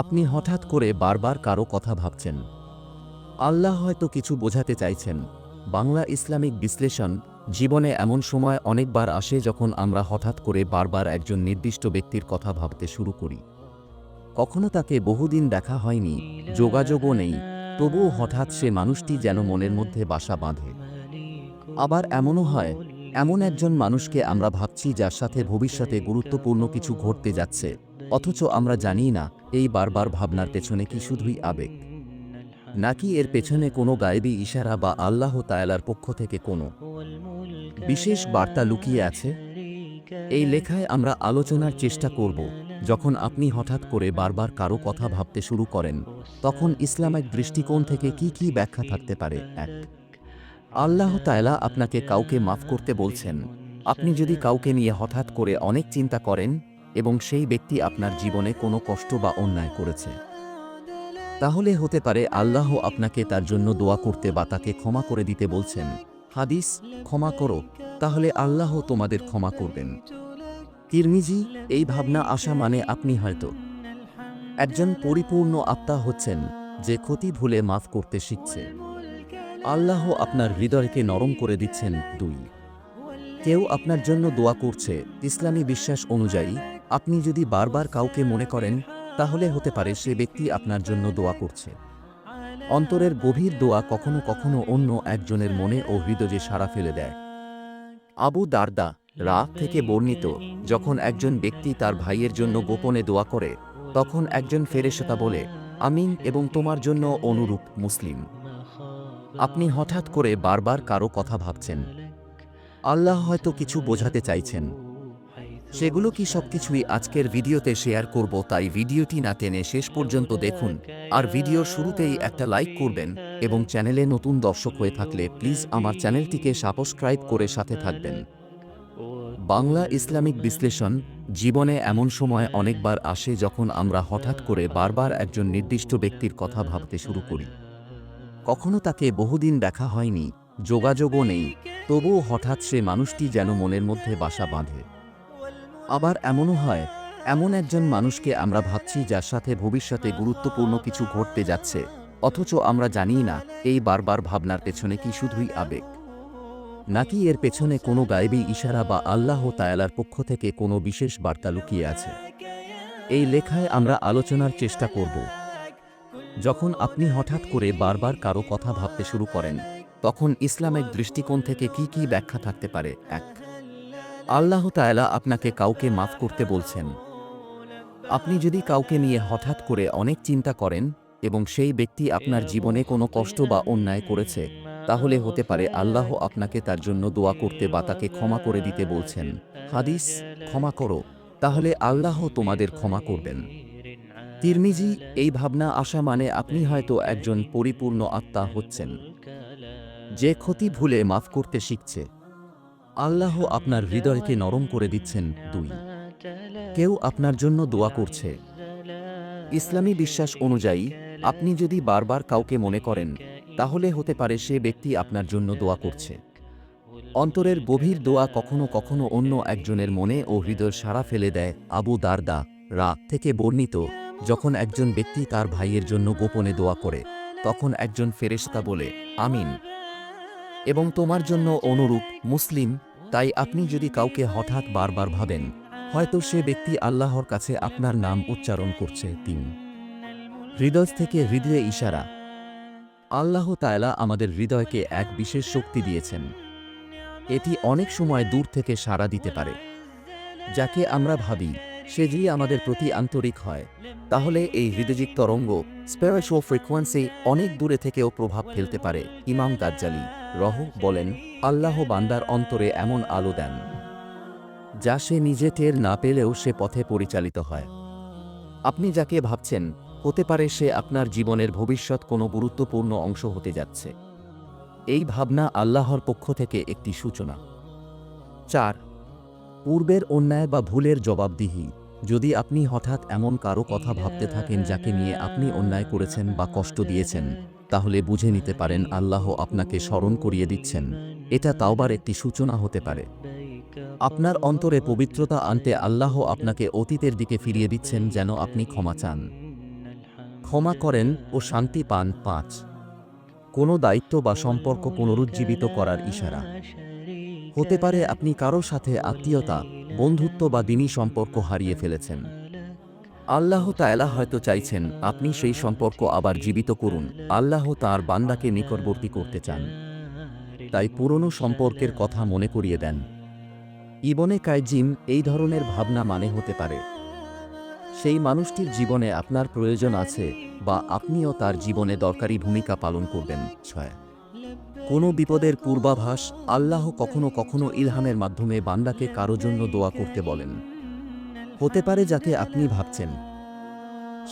আপনি হঠাৎ করে বারবার কারও কথা ভাবছেন। আল্লাহ হয়তো কিছু বোঝাতে চাইছেন। বাংলা ইসলামিক বিশ্লেষণ, জীবনে এমন সময় অনেকবার আসে যখন আমরা হঠাৎ করে বারবার একজন নির্দিষ্ট ব্যক্তির কথা ভাবতে শুরু করি। কখনো তাকে বহুদিন দেখা হয়নি, যোগাযোগও নেই, তবুও হঠাৎ সে মানুষটি যেন মনের মধ্যে বাসা বাঁধে। আবার এমনও হয়, এমন একজন মানুষকে আমরা ভাবছি যার সাথে ভবিষ্যতে গুরুত্বপূর্ণ কিছু ঘটতে যাচ্ছে, অথচ আমরা জানি না এই বারবার ভাবনার পেছনে কি শুধুই আবেগ? নাকি এর পেছনে কোনো গায়েবী ইশারা বা আল্লাহ তায়ালার পক্ষ থেকে কোনো? বিশেষ বার্তা লুকিয়ে আছে? এই লেখায় আমরা আলোচনার চেষ্টা করব, যখন আপনি হঠাৎ করে বারবার কারও কথা ভাবতে শুরু করেন, তখন ইসলামিক দৃষ্টিকোণ থেকে কি কি ব্যাখ্যা থাকতে পারে? এক, আল্লাহ তায়ালা আপনাকে কাউকে মাফ করতে বলছেন। আপনি যদি কাউকে নিয়ে হঠাৎ করে অনেক চিন্তা করেন এবং সেই ব্যক্তি আপনার জীবনে কোনো কষ্ট বা অন্যায় করেছে। তাহলে হতে পারে আল্লাহ আপনাকে তার জন্য দোয়া করতে বা তাকে ক্ষমা করে দিতে বলছেন, হাদিস, ক্ষমা করো, তাহলে আল্লাহ তোমাদের ক্ষমা করবেন। তিরমিজি, এই ভাবনা আসা মানে আপনি হয়তো একজন পরিপূর্ণ আত্মা হচ্ছেন যে ক্ষতি ভুলে মাফ করতে শিখছে। আল্লাহ আপনার হৃদয়কে নরম করে দিচ্ছেন দুই। কেউ আপনার জন্য দোয়া করছে, ইসলামী বিশ্বাস অনুযায়ী আপনি যদি বারবার কাউকে মনে করেন, তাহলে হতে পারে সে ব্যক্তি আপনার জন্য দোয়া করছে। অন্তরের গভীর দোয়া কখনো কখনো অন্য একজনের মনে ও হৃদয়ে সাড়া ফেলে দেয়। আবু দারদা রা থেকে বর্ণিত, যখন একজন ব্যক্তি তার ভাইয়ের জন্য গোপনে দোয়া করে, তখন একজন ফেরেশতা বলে, আমিন এবং তোমার জন্য অনুরূপ মুসলিম। আপনি হঠাৎ করে বারবার কারও কথা ভাবছেন। আল্লাহ হয়তো কিছু বোঝাতে চাইছেন। সেগুলো কি সবকিছুই আজকের ভিডিওতে শেয়ার করব তাই ভিডিওটি না টেনে শেষ পর্যন্ত দেখুন। আর ভিডিওর শুরুতেই একটা লাইক করবেন এবং চ্যানেলে নতুন দর্শক হয়ে থাকলে প্লিজ আমার চ্যানেলটিকে সাবস্ক্রাইব করে সাথে থাকবেন। বাংলা ইসলামিক বিশ্লেষণ, জীবনে এমন সময় অনেকবার আসে যখন আমরা হঠাৎ করে বারবার একজন নির্দিষ্ট ব্যক্তির কথা ভাবতে শুরু করি। কখনো তাকে বহুদিন দেখা হয়নি, যোগাযোগও নেই, তবুও হঠাৎ সে মানুষটি যেন মনের মধ্যে বাসা বাঁধে। আবার এমনও হয়, এমন একজন মানুষকে আমরা ভাবছি যার সাথে ভবিষ্যতে গুরুত্বপূর্ণ কিছু ঘটতে যাচ্ছে, অথচ আমরা জানি না এই বারবার ভাবনার পেছনে কি শুধুই আবেগ। নাকি এর পেছনে কোনো গায়েবী ইশারা বা আল্লাহ তায়ালার পক্ষ থেকে কোনো বিশেষ বার্তা লুকিয়ে আছে? এই লেখায় আমরা আলোচনার চেষ্টা করব। যখন আপনি হঠাৎ করে বারবার কারও কথা ভাবতে শুরু করেন, তখন ইসলামের দৃষ্টিকোণ থেকে কি কি ব্যাখ্যা থাকতে পারে? এক আল্লাহ তায়ালা আপনাকে কাউকে মাফ করতে বলছেন। আপনি যদি কাউকে নিয়ে হঠাৎ করে অনেক চিন্তা করেন এবং সেই ব্যক্তি আপনার জীবনে কোনো কষ্ট বা অন্যায় করেছে, তাহলে হতে পারে আল্লাহ আপনাকে তার জন্য দোয়া করতে বা তাকে ক্ষমা করে দিতে বলছেন। হাদিস, ক্ষমা করো, তাহলে আল্লাহ তোমাদের ক্ষমা করবেন। তিরমিজি, এই ভাবনা আসা মানে আপনি হয়তো একজন পরিপূর্ণ আত্মা হচ্ছেন। যে ক্ষতি ভুলে মাফ করতে শিখছে। আল্লাহ আপনার হৃদয়কে নরম করে দিচ্ছেন দুই। কেউ আপনার জন্য দোয়া করছে। ইসলামী বিশ্বাস অনুযায়ী, আপনি যদি বারবার কাউকে মনে করেন, তাহলে হতে পারে সে ব্যক্তি আপনার জন্য দোয়া করছে। অন্তরের গভীর দোয়া কখনো কখনো অন্য একজনের মনে ও হৃদয় সাড়া ফেলে দেয় আবু দারদা রা থেকে বর্ণিত, যখন একজন ব্যক্তি তার ভাইয়ের জন্য গোপনে দোয়া করে, তখন একজন ফেরেশতা বলে, আমিন। এবং তোমার জন্য অনুরূপ মুসলিম তাই আপনি যদি কাউকে হঠাৎ বারবার ভাবেন, হয়তো সে ব্যক্তি আল্লাহর কাছে আপনার নাম উচ্চারণ করছে তিন। হৃদয় থেকে হৃদয়ে ইশারা। আল্লাহ তায়লা আমাদের হৃদয়কে এক বিশেষ শক্তি দিয়েছেন। এটি অনেক সময় দূর থেকে সাড়া দিতে পারে। যাকে আমরা ভাবি, সে যদি আমাদের প্রতি আন্তরিক হয়, তাহলে এই হৃদয়জিক তরঙ্গ স্পেরাশো ফ্রিকোয়েন্সি অনেক দূরে থেকেও প্রভাব ফেলতে পারে, ইমাম দাজ্জালি রহ বলেন, আল্লাহ বান্দার অন্তরে এমন আলো দেন, যা সে নিজে টের না পেলেও সে পথে পরিচালিত হয়। আপনি যাকে ভাবছেন, হতে পারে সে আপনার জীবনের ভবিষ্যৎ কোনো গুরুত্বপূর্ণ অংশ হতে যাচ্ছে। এই ভাবনা আল্লাহর পক্ষ থেকে একটি সূচনা। চার, পূর্বের অন্যায় বা ভুলের জবাবদিহি। যদি আপনি হঠাৎ এমন কারও কথা ভাবতে থাকেন যাকে নিয়ে আপনি অন্যায় করেছেন বা কষ্ট দিয়েছেন তাহলে বুঝে নিতে পারেন আল্লাহ আপনাকে স্মরণ করিয়ে দিচ্ছেন। এটা তাওবার একটি সূচনা হতে পারে। আপনার অন্তরে পবিত্রতা আনতে আল্লাহ আপনাকে অতীতের দিকে ফিরিয়ে দিচ্ছেন যেন আপনি ক্ষমা চান। ক্ষমা করেন ও শান্তি পান পাঁচ। কোনো দায়িত্ব বা সম্পর্ক পুনরুজ্জীবিত করার ইশারা। হতে পারে আপনি কারও সাথে আত্মীয়তা, বন্ধুত্ব বা দিনী সম্পর্ক হারিয়ে ফেলেছেন। আল্লাহ তায়ালা হয়তো চাইছেন আপনি সেই সম্পর্ক আবার জীবিত করুন। আল্লাহ তার বান্দাকে নিকটবর্তী করতে চান। তাই পুরনো সম্পর্কের কথা মনে করিয়ে দেন। ইবনে কাইজিম এই ধরনের ভাবনা মানে হতে পারে। সেই মানুষটির জীবনে আপনার প্রয়োজন আছে বা আপনিও তার জীবনে দরকারি ভূমিকা পালন করবেন, ছয়। কোনো বিপদের পূর্বাভাস আল্লাহ কখনো কখনো ইলহামের মাধ্যমে বান্দাকে কারও জন্য দোয়া করতে বলেন। হতে পারে যাকে আপনি ভাবছেন,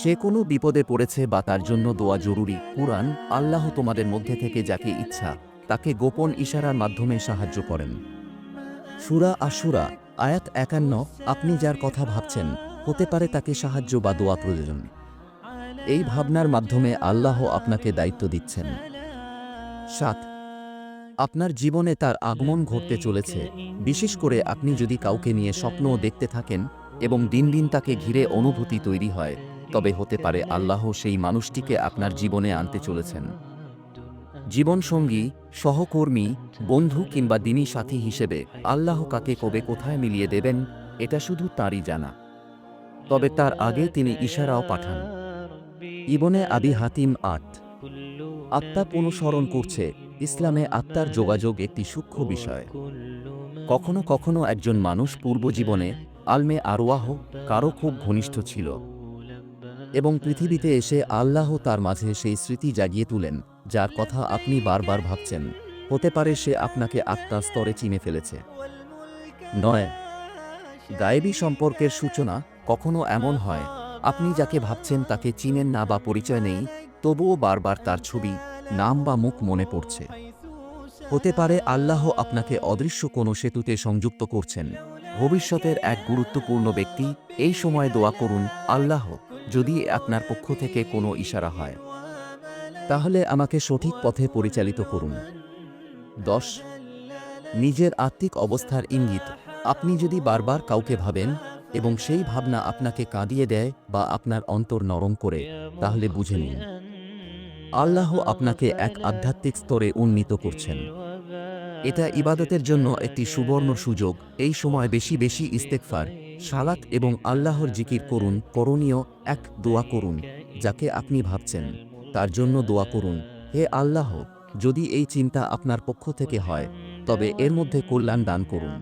সে কোনো বিপদে পড়েছে বা তার জন্য দোয়া জরুরি। কুরআন আল্লাহ তোমাদের মধ্যে থেকে যাকে ইচ্ছা, তাকে গোপন ইশারার মাধ্যমে সাহায্য করেন। সুরা আশুরা, আয়াত একান্ন, আপনি যার কথা ভাবছেন, হতে পারে তাকে সাহায্য বা দোয়া প্রয়োজন। এই ভাবনার মাধ্যমে আল্লাহ আপনাকে দায়িত্ব দিচ্ছেন। সাত, আপনার জীবনে তার আগমন ঘটতে চলেছে। বিশেষ করে আপনি যদি কাউকে নিয়ে স্বপ্নও দেখতে থাকেন এবং দিন দিন তাকে ঘিরে অনুভূতি তৈরি হয়, তবে হতে পারে আল্লাহ সেই মানুষটিকে আপনার জীবনে আনতে চলেছেন। জীবনসঙ্গী, সহকর্মী, বন্ধু কিংবা দিনী সাথী হিসেবে আল্লাহ কাকে কবে কোথায় মিলিয়ে দেবেন, এটা শুধু তারই জানা। তবে তার আগে তিনি ইশারাও পাঠান। ইবনে আবি হাতিম আট। আত্মা অনুসরণ করছে, ইসলামে আত্মার যোগাযোগ একটি সূক্ষ্ম বিষয়। কখনো কখনো একজন মানুষ পূর্বজীবনে আলমে আরওয়াহ কারও খুব ঘনিষ্ঠ ছিল এবং পৃথিবীতে এসে আল্লাহ তার মাঝে সেই স্মৃতি জাগিয়ে তুলেন, যার কথা আপনি বারবার ভাবছেন। হতে পারে সে আপনাকে আত্মা স্তরে চিনে ফেলেছে। নয়, গায়েবী সম্পর্কের সূচনা কখনো এমন হয়, আপনি যাকে ভাবছেন তাকে চিনেন না বা পরিচয় নেই, তবুও বারবার তার ছবি, নাম বা মুখ মনে পড়ছে। হতে পারে আল্লাহ আপনাকে অদৃশ্য কোনো সেতুতে সংযুক্ত করছেন। ভবিষ্যতের এক গুরুত্বপূর্ণ ব্যক্তি, এই সময় দোয়া করুন, আল্লাহ, যদি আপনার পক্ষ থেকে কোনো ইশারা হয়। তাহলে আমাকে সঠিক পথে পরিচালিত করুন। দশ, নিজের আত্মিক অবস্থার ইঙ্গিত। আপনি যদি বারবার কাউকে ভাবেন এবং সেই ভাবনা আপনাকে কাঁদিয়ে দেয় বা আপনার অন্তর নরম করে, তাহলে বুঝে নিন। আল্লাহ আপনাকে এক আধ্যাত্মিক স্তরে উন্নীত করছেন। এটা ইবাদতের জন্য একটি সুবর্ণ সুযোগ। এই সময় বেশি বেশি ইস্তেকফার সালাত এবং আল্লাহর জিকির করুন, করণীয় এক, দোয়া করুন, যাকে আপনি ভাবছেন। তার জন্য দোয়া করুন, হে আল্লাহ, যদি এই চিন্তা আপনার পক্ষ থেকে হয়, তবে এর মধ্যে কল্যাণ দান করুন।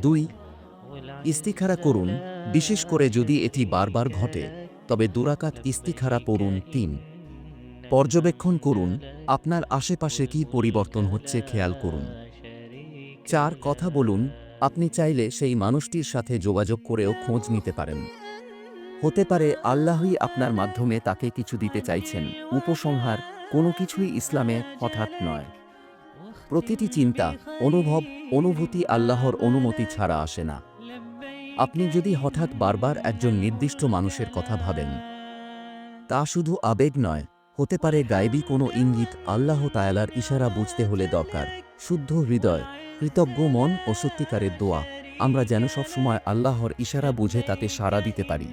দুই, ইস্তিখারা করুন, বিশেষ করে যদি এটি বারবার ঘটে, তবে দুরাকাত ইস্তিখারা পড়ুন। তিন পর্যবেক্ষণ করুন, আপনার আশেপাশে কি পরিবর্তন হচ্ছে খেয়াল করুন। চার, কথা বলুন, আপনি চাইলে সেই মানুষটির সাথে যোগাযোগ করেও খোঁজ নিতে পারেন। হতে পারে আল্লাহই আপনার মাধ্যমে তাকে কিছু দিতে চাইছেন, উপসংহার, কোনো কিছুই ইসলামে হঠাৎ নয়। প্রতিটি চিন্তা, অনুভব, অনুভূতি আল্লাহর অনুমতি ছাড়া আসে না। আপনি যদি হঠাৎ বারবার একজন নির্দিষ্ট মানুষের কথা ভাবেন, তা শুধু আবেগ নয় হতে পারে গায়েবী কোনো ইঙ্গিত, আল্লাহ তায়ালার ইশারা বুঝতে হলে দরকার। শুদ্ধ হৃদয়, কৃতজ্ঞ মন ও সত্যিকারের দোয়া। আমরা যেন সবসময় আল্লাহর ইশারা বুঝে তাতে সাড়া দিতে পারি।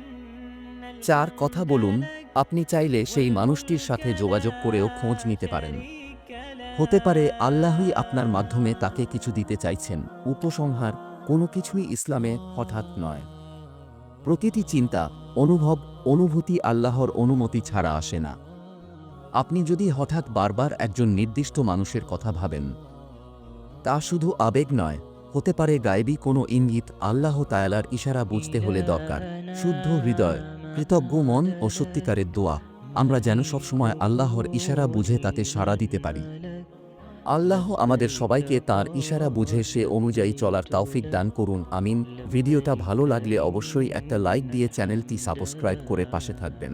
চার, কথা বলুন। আপনি চাইলে সেই মানুষটির সাথে যোগাযোগ করেও খোঁজ নিতে পারেন। হতে পারে আল্লাহই আপনার মাধ্যমে তাকে কিছু দিতে চাইছেন। উপসংহার, কোনো কিছুই ইসলামে হঠাৎ নয়। প্রতিটি চিন্তা, অনুভব, অনুভূতি আল্লাহর অনুমতি ছাড়া আসে না। আপনি যদি হঠাৎ বারবার একজন নির্দিষ্ট মানুষের কথা ভাবেন, তা শুধু আবেগ নয়, হতে পারে গায়েবী কোনো ইঙ্গিত আল্লাহ তায়ালার ইশারা বুঝতে হলে দরকার। শুদ্ধ হৃদয়, কৃতজ্ঞ মন ও সত্যিকারের দোয়া, আমরা যেন সবসময় আল্লাহর ইশারা বুঝে তাতে সাড়া দিতে পারি। আল্লাহ আমাদের সবাইকে তার ইশারা বুঝে সে অনুযায়ী চলার তাওফিক দান করুন, আমিন। ভিডিওটা ভালো লাগলে অবশ্যই একটা লাইক দিয়ে চ্যানেলটি সাবস্ক্রাইব করে পাশে থাকবেন।